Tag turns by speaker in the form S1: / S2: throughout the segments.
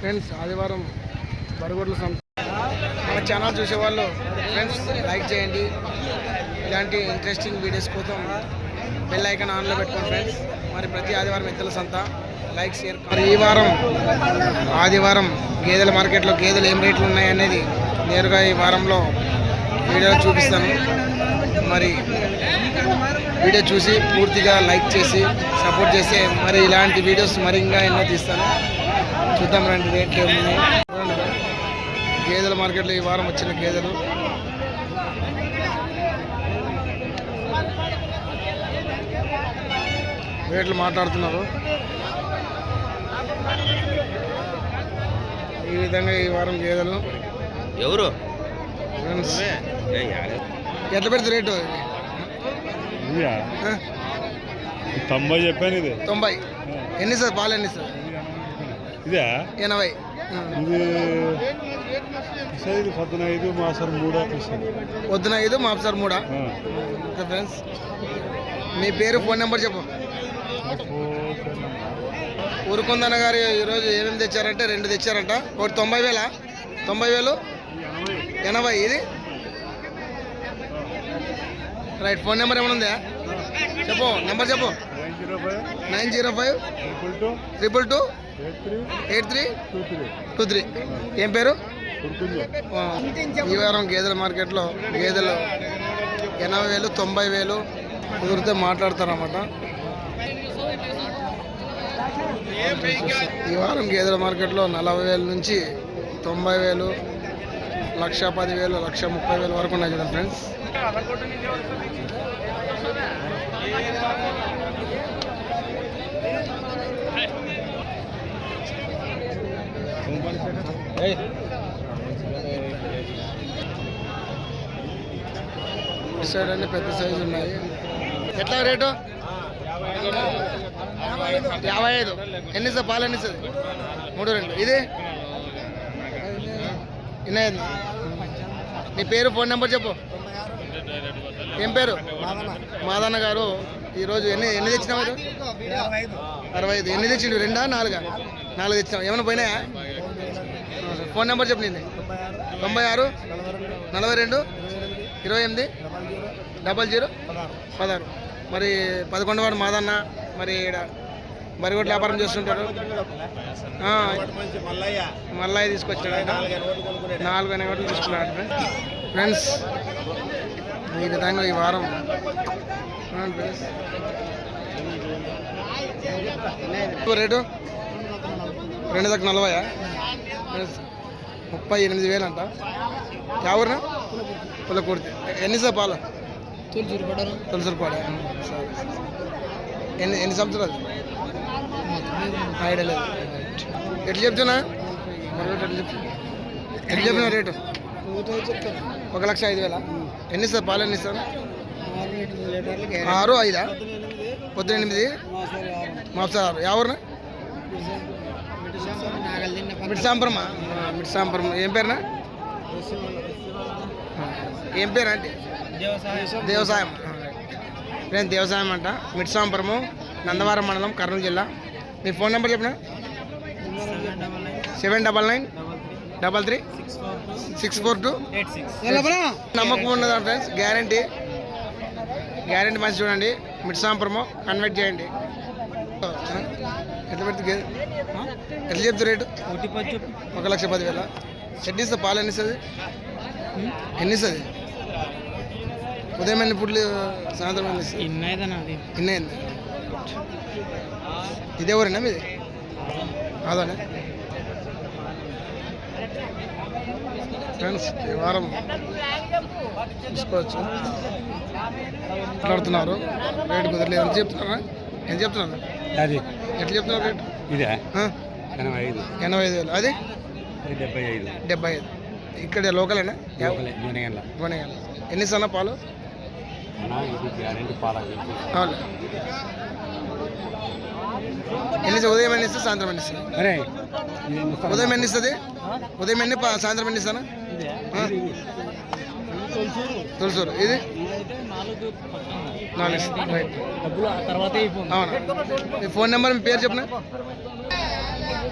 S1: Friends ఆదివారం బరగొడ్ల సంస్థ మన ఛానల్ చూసేవాళ్ళు ఫ్రెండ్స్ లైక్ చేయండి. ఇలాంటి ఇంట్రెస్టింగ్ వీడియోస్ కోసం బెల్ ఐకాన్ ఆన్లో పెట్టుకోండి ఫ్రెండ్స్ మరి ప్రతి ఆదివారం ఎద్దుల సంత. లైక్ షేర్ మరి ఈ వారం ఆదివారం గేదెల మార్కెట్లో గేదెలు ఏం రేట్లు ఉన్నాయనేది నేరుగా ఈ వారంలో వీడియో చూపిస్తాను. మరి వీడియో చూసి పూర్తిగా లైక్ చేసి సపోర్ట్ చేస్తే మరి ఇలాంటి వీడియోస్ మరి ఇంకా ఎన్నో తీస్తాను. చూద్దాం రండి రేట్లు ఏమున్నాయి? గేదెల మార్కెట్లో ఈ వారం వచ్చిన గేదెలు. రేట్లు మాట్లాడుతున్నారు. ఈ విధంగా ఈ వారం గేదెలు.
S2: ఎవరు?
S1: ఫ్రెండ్స్. ఎట్లా పెడుతుంది రేటు?
S3: తొంభై చెప్పాను ఇది.
S1: తొంభై. ఎన్ని సార్? పాలు ఎన్ని సార్?
S3: ఇదే?
S1: ఎనభై.
S3: ఇది ఇది మూడు
S1: ఐదు మాపు మూడా. Okay friends. మీ పేరు ఫోన్ నెంబర్ చెప్పు. ఊరుకుందన్న గారు ఈరోజు ఏమేమి తెచ్చారంటే రెండు తెచ్చారంట. ఒకటి తొంభై వేల? తొంభై వేలు? ఎనభై ఇది? రైట్ ఫోన్ నెంబర్ ఏమైనా ఉందా? చెప్పు నెంబర్ చెప్పు.
S3: Nine zero five triple two eight three two three
S1: ఏం పేరు? ఈ వారం గేదెల మార్కెట్లో గేదెలు ఎనభై వేలు తొంభై వేలు కుదిరితే మాట్లాడతారన్నమాట. ఈ వారం గేదెల మార్కెట్లో నలభై వేల నుంచి తొంభై వేలు లక్ష పది వేలు లక్ష ముప్పై వేలు వరకు ఉన్నాయి చూడండి ఫ్రెండ్స్. సైడ్ అన్ని పెద్ద సైజు ఉన్నాయి. ఎట్లా రేటు? యాభై ఐదు. ఎన్ని సార్? పాలు ఎన్ని సార్? మూడు రెండు. ఇది? ఇన్నైంది నీ పేరు ఫోన్ నెంబర్ చెప్పు. ఏం పేరు? మాదన్న గారు. ఈరోజు ఎన్ని ఎన్ని తెచ్చినావు? అరవై ఐదు. ఎన్ని తెచ్చిండు రెండా? నాలుగా? నాలుగు తెచ్చినావు. ఏమైనా పోయినాయా? ఫోన్ నెంబర్ చెప్పింది తొంభై ఆరు నలభై రెండు ఇరవై ఎనిమిది డబల్ జీరో పదహారు. మరి పదకొండు వాడు మాదన్న మరి ఈడ కూడా వ్యాపారం చేస్తుంటారు మల్లయ్య తీసుకొచ్చాడు నాలుగు అనే కోట్లు తీసుకున్నాడు ఫ్రెండ్స్ ఈ విధంగా ఈ వారం. ఎక్కువ రేటు? రెండు దగ్గర నలభై ఫ్రెండ్స్, ముప్పై ఎనిమిది వేలు అంట. ఎవరునా పుల్ల కుడితే ఎన్ని సార్ పాలు తులసిరిపాడ సరే ఎన్ని ఎన్ని సంవత్సరాలు? ఐడియా లేదు ఎట్లా చెప్తున్నా? ఎట్లా చెప్తున్నా ఎట్లా చెప్పిన రేటు? ఒక లక్ష ఐదు వేల? ఎన్ని సార్ పాలు ఎన్ని ఇస్తారు ఆరు ఐదా? పొద్దున ఎనిమిది. మాసారు ఆరు. ఎవరునా మిడ్సాంపురమా మిడ్సాంపురం ఏం పేరునా? ఏం పేరు అంటే దేవసాయం. నేను దేవసాయం అంట. మిడ్సాంపురము నందవరం మండలం కర్నూలు జిల్లా. మీ ఫోన్ నెంబర్ చెప్పిన? Seven double nine. Double three. Six four two. నమ్మకం ఉన్నదా ఫ్రెండ్స్? గ్యారంటీ. గ్యారంటీ మంచి చూడండి. మిడ్సాంపురము కన్వర్ట్ చేయండి. ఎట్లా గేదె? ఆ? ఎట్లా చెప్తారు రేటు? ఒక లక్ష పదివేల? ఎన్ని ఇస్తుంది పాలు ఎన్ని ఇస్తుంది ఎన్ని ఇస్తుంది ఉదయం ఎన్ని పుట్లు సాయంత్రం ఎన్ని ఇస్తుంది? ఇన్నైంది ఇదే ఊరేనా మీది? అదనే ఫ్రెండ్స్ ఈ వారం చూసుకోవచ్చు మాట్లాడుతున్నారు. రేటు కుదరలేదు ఎంత చెప్తున్నారా? ఎంత చెప్తున్నారు?
S3: అది.
S1: ఎట్లా చెప్తున్నారు రేటు?
S3: ఇదే? ఎనభై ఐదు
S1: ఎనభై ఐదు వేలు. అది?
S3: డెబ్బై ఐదు
S1: డెబ్బై ఐదు ఇక్కడ లోకలేనా? ఎన్ని సన్న పాలు? అవును? ఎన్ని ఉదయం ఎన్ని ఇస్తుంది సాయంత్రం ఎన్ని ఇస్తుంది
S3: అరే
S1: ఉదయం ఎన్ని ఇస్తుంది? ఉదయం ఎన్ని సాయంత్రం ఎన్ని ఇస్తాను? తులసూరు. ఇది?
S2: డబ్బులు ఆ తర్వాత
S1: అవునా? మీ ఫోన్ నెంబర్ మీ పేరు చెప్పిన?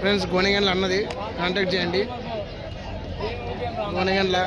S1: ఫ్రెండ్స్ గోనెగండ్ల అన్నది. కాంటాక్ట్ చేయండి. గోనెగండ్ల